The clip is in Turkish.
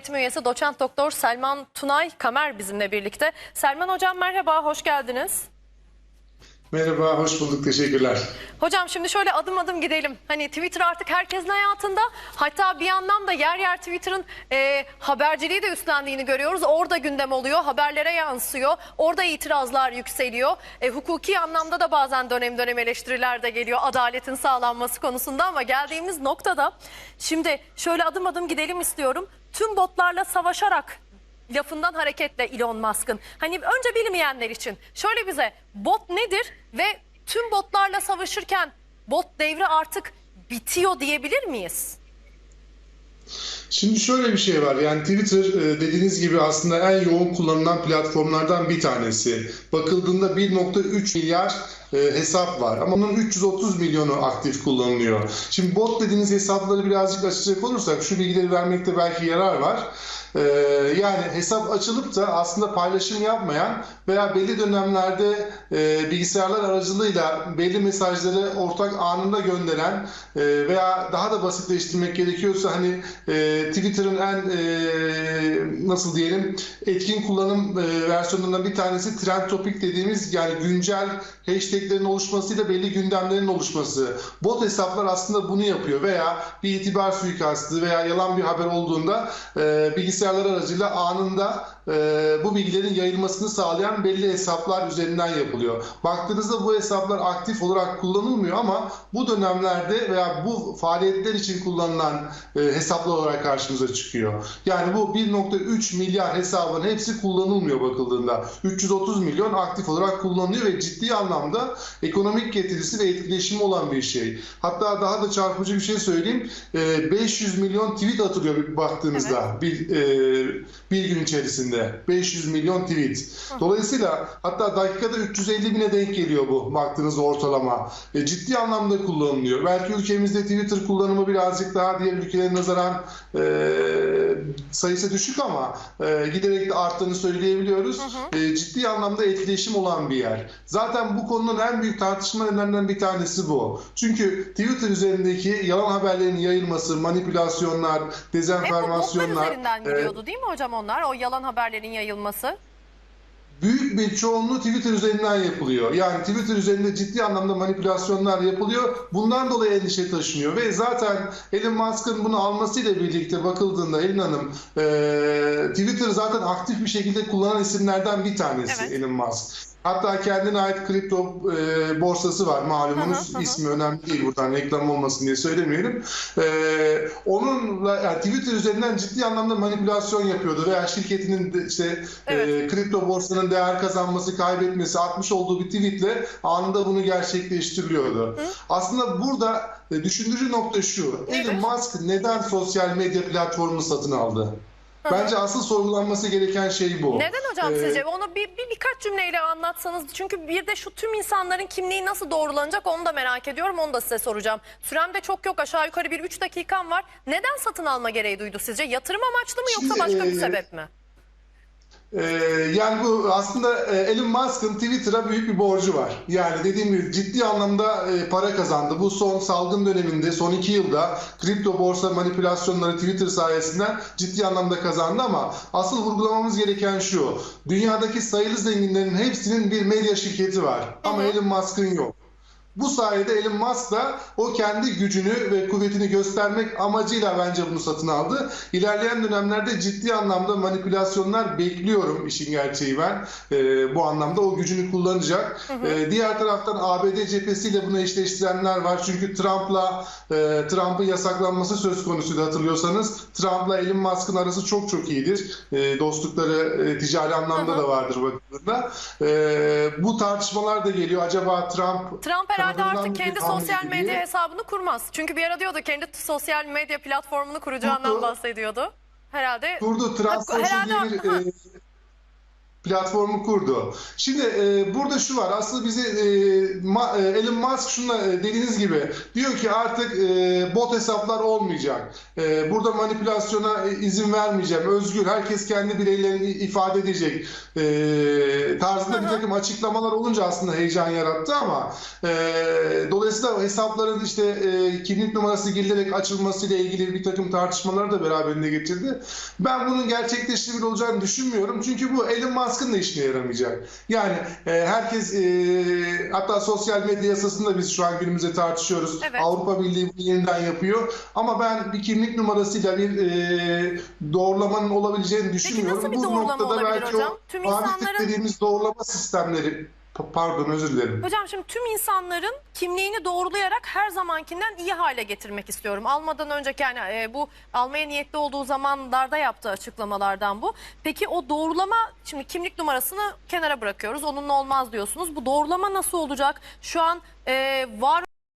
Öğretim üyesi doçent doktor Selman Tunay Kamer bizimle birlikte. Selman hocam merhaba, hoş geldiniz. Merhaba, hoş bulduk. Teşekkürler. Hocam şimdi şöyle adım adım gidelim. Hani Twitter artık herkesin hayatında. Hatta bir yandan da yer yer Twitter'ın e, haberciliği de üstlendiğini görüyoruz. Orada gündem oluyor, haberlere yansıyor. Orada itirazlar yükseliyor. E, hukuki anlamda da bazen dönem dönem eleştiriler de geliyor adaletin sağlanması konusunda. Ama geldiğimiz noktada şimdi şöyle adım adım gidelim istiyorum. Tüm botlarla savaşarak lafından hareketle Elon Musk'ın. Hani önce bilmeyenler için şöyle bize bot nedir ve tüm botlarla savaşırken bot devri artık bitiyor diyebilir miyiz? Şimdi şöyle bir şey var. Yani Twitter e, dediğiniz gibi aslında en yoğun kullanılan platformlardan bir tanesi. Bakıldığında 1.3 milyar e, hesap var ama onun 330 milyonu aktif kullanılıyor. Şimdi bot dediğiniz hesapları birazcık açacak olursak şu bilgileri vermekte belki yarar var. E, yani hesap açılıp da aslında paylaşım yapmayan veya belli dönemlerde e, bilgisayarlar aracılığıyla belli mesajları ortak anında gönderen e, veya daha da basitleştirmek gerekiyorsa hani e, Twitter'ın en e, nasıl diyelim etkin kullanım e, versiyonlarından bir tanesi trend topic dediğimiz yani güncel hashtaglerin oluşmasıyla belli gündemlerin oluşması. Bot hesaplar aslında bunu yapıyor veya bir itibar suikastı veya yalan bir haber olduğunda e, bilgisayarlar aracıyla anında e, bu bilgilerin yayılmasını sağlayan belli hesaplar üzerinden yapılıyor. Baktığınızda bu hesaplar aktif olarak kullanılmıyor ama bu dönemlerde veya bu faaliyetler için kullanılan e, hesaplar olarak karşımıza çıkıyor. Yani bu 1.3 milyar hesabın hepsi kullanılmıyor bakıldığında. 330 milyon aktif olarak kullanılıyor ve ciddi anlamda ekonomik getirisi ve etkileşimi olan bir şey. Hatta daha da çarpıcı bir şey söyleyeyim. E, 500 milyon tweet atılıyor bir baktığınızda bir, e, bir gün içerisinde. 500 milyon tweet. Dolayısıyla hatta dakikada 350 bine denk geliyor bu baktığınız ortalama. Ciddi anlamda kullanılıyor. Belki ülkemizde Twitter kullanımı birazcık daha diğer ülkelere nazaran e, sayısı düşük ama e, giderek de arttığını söyleyebiliyoruz. E, ciddi anlamda etkileşim olan bir yer. Zaten bu konunun en büyük tartışma nedenlerinden bir tanesi bu. Çünkü Twitter üzerindeki yalan haberlerin yayılması, manipülasyonlar, Hep dezenformasyonlar üzerinden e, gidiyordu değil mi hocam onlar? O yalan haberlerin yayılması. büyük bir çoğunluğu Twitter üzerinden yapılıyor. Yani Twitter üzerinde ciddi anlamda manipülasyonlar yapılıyor. Bundan dolayı endişe taşınıyor ve zaten Elon Musk'ın bunu almasıyla birlikte bakıldığında Elin Hanım e, Twitter zaten aktif bir şekilde kullanan isimlerden bir tanesi Evet. Elon Musk. Hatta kendine ait kripto e, borsası var malumunuz. Hı hı hı. ismi önemli değil buradan reklam olmasın diye söylemeyelim. E, onunla yani Twitter üzerinden ciddi anlamda manipülasyon yapıyordu veya şirketinin de işte Evet. e, kripto borsanın değer kazanması, kaybetmesi, atmış olduğu bir tweetle anında bunu gerçekleştiriliyordu. Aslında burada e, düşündürücü nokta şu. Elon Musk neden sosyal medya platformunu satın aldı? Bence asıl sorgulanması gereken şey bu. Neden hocam Ee, sizce? Onu bir, bir birkaç cümleyle anlatsanız. Çünkü bir de şu tüm insanların kimliği nasıl doğrulanacak onu da merak ediyorum. Onu da size soracağım. Sürem de çok yok. Aşağı yukarı bir 3 dakikam var. Neden satın alma gereği duydu sizce? Yatırım amaçlı mı yoksa Şimdi, başka bir e, sebep mi? Ee, yani bu aslında e, Elon Musk'ın Twitter'a büyük bir borcu var. Yani dediğim gibi ciddi anlamda e, para kazandı. Bu son salgın döneminde son iki yılda kripto borsa manipülasyonları Twitter sayesinden ciddi anlamda kazandı ama asıl vurgulamamız gereken şu. Dünyadaki sayılı zenginlerin hepsinin bir medya şirketi var. Ama Elon Musk'ın yok. Bu sayede Elon Musk da o kendi gücünü ve kuvvetini göstermek amacıyla bence bunu satın aldı. İlerleyen dönemlerde ciddi anlamda manipülasyonlar bekliyorum işin gerçeği ben. Ee, bu anlamda o gücünü kullanacak. Ee, diğer taraftan ABD cephesiyle bunu eşleştirenler var. Çünkü Trump'la e, Trump'ın yasaklanması söz konusuydu hatırlıyorsanız. Trump'la Elon Musk'ın arası çok çok iyidir. E, dostlukları e, ticari anlamda da vardır bakıldığında. E, bu tartışmalar da geliyor. Acaba Trump Trump herhalde tarafından artık kendi sosyal medya hesabını kurmaz. Çünkü bir ara diyordu kendi sosyal medya platformunu kuracağından Kurdu. bahsediyordu. Herhalde Kurdu. Trans Ha, Social herhalde- diye bir e, platformu kurdu. Şimdi e, burada şu var. Aslında bizi e, Ma- e, Elon Musk şuna e, dediğiniz gibi diyor ki artık e, bot hesaplar olmayacak. E, burada manipülasyona e, izin vermeyeceğim. Özgür. Herkes kendi bireylerini ifade edecek. E, tarzında bir takım açıklamalar olunca aslında heyecan yarattı ama e, dolayısıyla hesapların işte e, kimlik numarası girilerek açılmasıyla ilgili bir takım tartışmaları da beraberinde getirdi. Ben bunun gerçekleştiği olacağını düşünmüyorum. Çünkü bu Elon Musk'ın da işine yaramayacak. Yani e, herkes e, hatta sosyal medya yasasında biz şu an günümüzde tartışıyoruz. Evet. Avrupa Birliği bunu yeniden yapıyor. Ama ben bir kimlik numarasıyla bir e, doğrulamanın olabileceğini düşünmüyorum. nasıl bir bu doğrulama noktada olabilir belki hocam? o Tüm insanların- dediğimiz doğrulama sistemleri pardon özür dilerim. Hocam şimdi tüm insanların kimliğini doğrulayarak her zamankinden iyi hale getirmek istiyorum. Almadan önceki yani e, bu almaya niyetli olduğu zamanlarda yaptığı açıklamalardan bu. Peki o doğrulama şimdi kimlik numarasını kenara bırakıyoruz. Onunla olmaz diyorsunuz. Bu doğrulama nasıl olacak? Şu an e, var